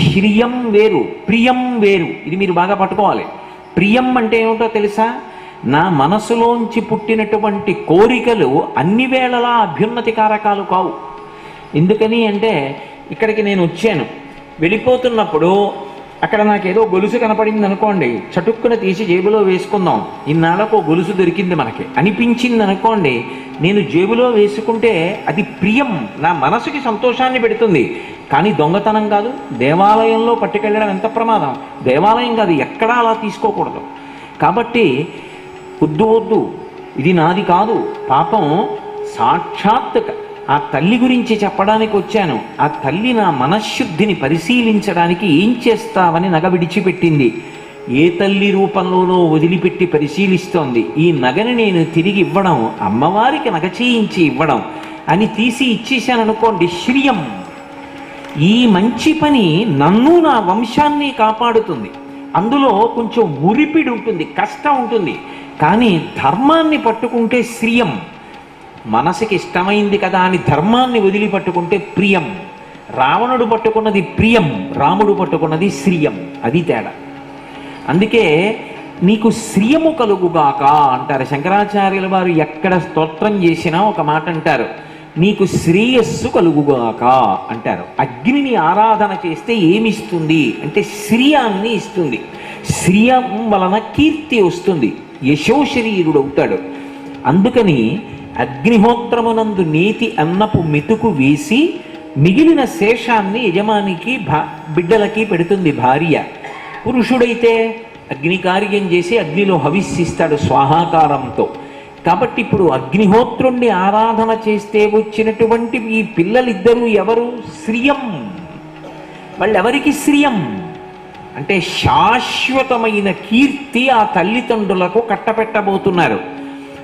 హ్రియం వేరు ప్రియం వేరు. ఇది మీరు బాగా పట్టుకోవాలి. ప్రియం అంటే ఏమిటో తెలుసా? నా మనసులోంచి పుట్టినటువంటి కోరికలు అన్ని వేళలా అభ్యున్నతి కారకాలు కావు. ఎందుకని అంటే ఇక్కడికి నేను వచ్చాను. వెళ్ళిపోతున్నప్పుడు అక్కడ నాకేదో గొలుసు కనపడింది అనుకోండి చటుక్కున తీసి జేబులో వేసుకుందాం. ఇన్నాళ్ళకు గొలుసు దొరికింది మనకి. అనిపించింది అనుకోండి నేను జేబులో వేసుకుంటే అది ప్రియం నా మనసుకి సంతోషాన్ని పెడుతుంది. కానీ దొంగతనం కాదు. దేవాలయంలో పట్టుకెళ్ళడం ఎంత ప్రమాదం? దేవాలయం కాదు ఎక్కడా అలా తీసుకోకూడదు. కాబట్టి వద్దు వద్దు. ఇది నాది కాదు. పాపం సాక్షాత్ ఆ తల్లి గురించి చెప్పడానికి వచ్చాను. ఆ తల్లి నా మనశ్శుద్ధిని పరిశీలించడానికి ఏం చేస్తావని నగ విడిచిపెట్టింది. ఏ తల్లి రూపంలోనో వదిలిపెట్టి పరిశీలిస్తోంది. ఈ నగని నేను తిరిగి ఇవ్వడం అమ్మవారికి నగ చేయించి ఇవ్వడం అని తీసి ఇచ్చేశాను అనుకోండి శ్రియం. ఈ మంచి పని నన్ను నా వంశాన్ని కాపాడుతుంది. అందులో కొంచెం ఉరిపిడి ఉంటుంది కష్టం ఉంటుంది. కానీ ధర్మాన్ని పట్టుకుంటే శ్రియం. మనసుకి ఇష్టమైంది కదా అని ధర్మాన్ని వదిలి పట్టుకుంటే ప్రియం. రావణుడు పట్టుకున్నది ప్రియం రాముడు పట్టుకున్నది శ్రియం. అది తేడా. అందుకే నీకు శ్రియము కలుగుగాక అంటారు. శంకరాచార్యుల వారు ఎక్కడ స్తోత్రం చేసినా ఒక మాట అంటారు. నీకు శ్రేయస్సు కలుగుగాక అంటారు. అగ్నిని ఆరాధన చేస్తే ఏమిస్తుంది? అంటే శ్రియాన్ని ఇస్తుంది. శ్రియం వలన కీర్తి వస్తుంది. యశోశరీరుడు అవుతాడు. అందుకని అగ్నిహోత్రమునందు నీతి అన్నపు మెతుకు వేసి మిగిలిన శేషాన్ని యజమానికి భా బిడ్డలకి పెడుతుంది భార్య. పురుషుడైతే అగ్ని కార్యం చేసి అగ్నిలో హవిస్సిస్తాడు స్వాహాకారంతో. కాబట్టి ఇప్పుడు అగ్నిహోత్రుణ్ణి ఆరాధన చేస్తే వచ్చినటువంటి ఈ పిల్లలిద్దరూ ఎవరు? శ్రియం వాళ్ళెవరికి శ్రియం అంటే శాశ్వతమైన కీర్తి ఆ తల్లిదండ్రులకు కట్టపెట్టబోతున్నారు